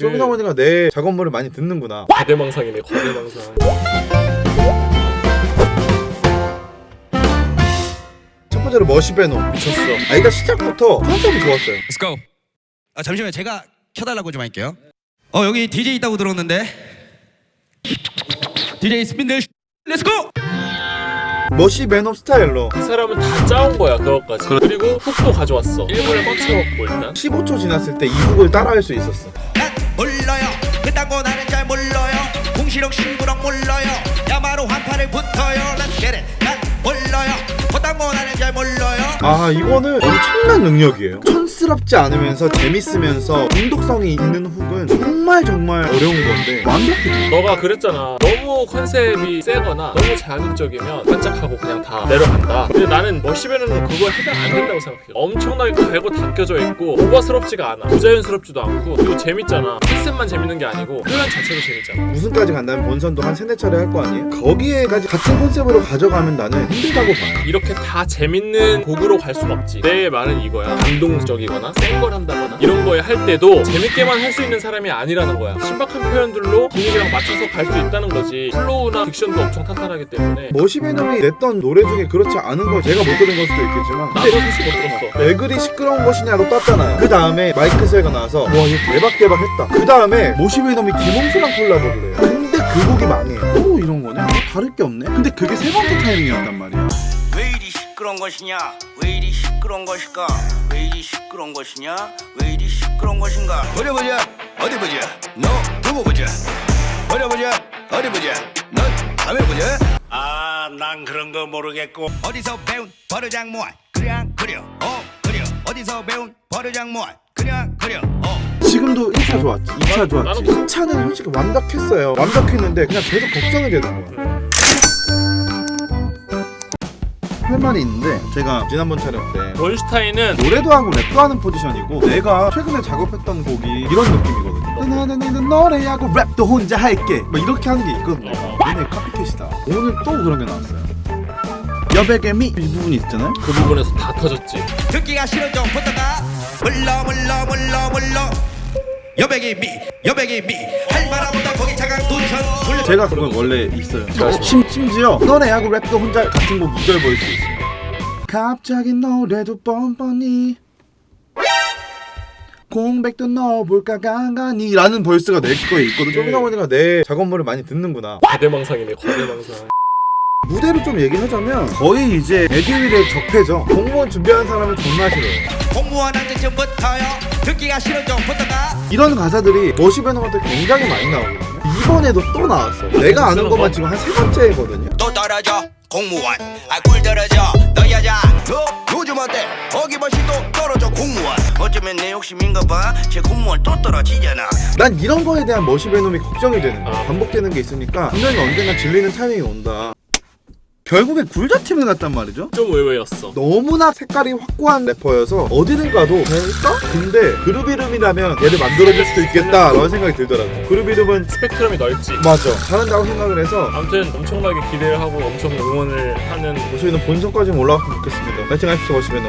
쇼미더 어머니가 내 작업물을 많이 듣는구나. 과대망상이네 과대망상 첫 번째로 머시베노. 미쳤어 아, 이거 시작부터 컨셉이 좋았어요. Let's go. 아 잠시만요. 제가 켜달라고 좀 할게요. 어 여기 DJ 있다고 들었는데. DJ 스핀들. Let's go. 머시베노 스타일로 이 사람은 다 짜온 거야 그것까지 그리고 훅도 가져왔어 1분을 꽉 채웠고 일단 15초 지났을 때 이 곡을 따라할 수 있었어. 신구랑 몰라요. 야마로 한판을 붙어요. Let's get it. 난 몰라요. 거 나는 잘 몰라요. 아 이거는 엄청난 능력이에요. 촌스럽지 않으면서 재밌으면서 중독성이 있는 훅은 정말 정말 어려운 건데 완벽해. 너가 그랬잖아. 너무 컨셉이 세거나 너무 자극적이면 반짝하고 그냥 다 내려간다. 근데 나는 머시베는 그거 해당 안 된다고 생각해. 엄청나게 갈고 닦여져 있고 오버스럽지가 않아. 부자연스럽지도 않고 그리고 재밌잖아. 컨셉만 재밌는 게 아니고 표현 자체도 재밌잖아. 우승까지 간다면 본선도 한 세네 차례 할 거 아니에요? 거기에까지 같은 컨셉으로 가져가면 나는 힘들다고 봐요. 이렇게 다 재밌는 곡으로 갈 순 없지. 내 말은 이거야. 감동적이 거나 센 걸 한다거나 이런 거에 할 때도 재밌게만 할 수 있는 사람이 아니라는 거야 신박한 표현들로 분위기랑 맞춰서 갈 수 있다는 거지 플로우나 딕션도 엄청 탄탄하기 때문에 머시베놈이 냈던 노래 중에 그렇지 않은 걸 제가 못 들은 걸 수도 있겠지만 나도 사실 못 들었어 왜 그리 시끄러운 것이냐로 떴잖아요. 그 다음에 마이크 세가 나와서 와 이거 대박 대박 했다. 그 다음에 모시베놈이 김홍수랑 콜라보를 해요. 근데 그 곡이 망해. 또 이런 거냐? 다를 게 없네. 근데 그게 세 번째 타이밍이었단 말이야. 왜 이리 시끄러운 것이냐 왜 이리 시끄러운 것일까 왜 이리 시끄러운 것이냐 왜 이리 시끄러운 것인가 보자 보자. 어디 보자. 너 두고 보자. 보자 보자. 어디 보자. 넌 다음에 보자. 아 난 그런 거 모르겠고 어디서 배운 버르장 모아 그냥 그려 어 그려 어디서 배운 버르장 모아 그냥 그려 어 지금도 1차 좋았지, 2차 좋았지. 나는- 3차는 솔직히 완벽했어요. 완벽했는데 그냥 계속 걱정이 되는 거야. 할 말이 있는데 제가 지난번 촬영 때 원슈타인은 노래도 하고 랩도 하는 포지션이고 내가 최근에 작업했던 곡이 이런 느낌이거든요. 나는 노래하고 랩도 혼자 할게. 뭐 이렇게 하는 게 있거든요. 얘네 카피캣이다. 오늘 또 그런 게 나왔어요. 여백의 미. 이 부분이 있잖아요. 그 부분에서 다 터졌지. 듣기가 싫어져. 보다가 물러 물러 물러 물러 여백이 미 여백이 미할 만하보다. 거기 차강 돌려 제가 그건 원래 있어요. 심, 심지어 노래하고 랩도 혼자 같은 곡 2절 보일 수 있어요 갑자기 노래도 뻔뻔히 공백도 넣어볼까 간간히 라는 벌스가 내 거에 있거든요. 쇼미더 어머니가 내 작업물을 많이 듣는구나. 과대망상이네 과대망상 무대로 좀 얘기하자면 거의 이제 에듀윌의 적폐죠. 공무원 준비하는 사람은 존나 싫어요. 공무원 언제쯤부터요 듣기가 싫어져 보다가 이런 가사들이 머시베너한테 굉장히 많이 나오거든요. 이번에도 또 나왔어. 내가 아는 것만 지금 한 세 번째거든요. 또 떨어져 공무원 아꿀 떨어져 너 여자 너 요즘 어때 어김없이 또 떨어져 공무원 어쩌면 내 욕심인가 봐제 공무원 또 떨어지잖아 난 이런 거에 대한 머시베놈이 걱정이 되는 거야. 아. 반복되는 게 있으니까 분명히 언젠가 질리는 타이밍이 온다. 결국에 굴자 팀을 갔단 말이죠. 좀 의외였어. 너무나 색깔이 확고한 래퍼여서 어디를 가도 될까? 근데 그룹 이름이라면 얘를 만들어줄 수도 있겠다 라는 생각이 들더라고 그룹 이름은 스펙트럼이 넓지. 맞아. 잘한다고 생각을 해서 아무튼 엄청나게 기대를 하고 엄청 응원을 하는 저희는 본선까지 올라갔으면 좋겠습니다. 파이팅 하십시오 머시베너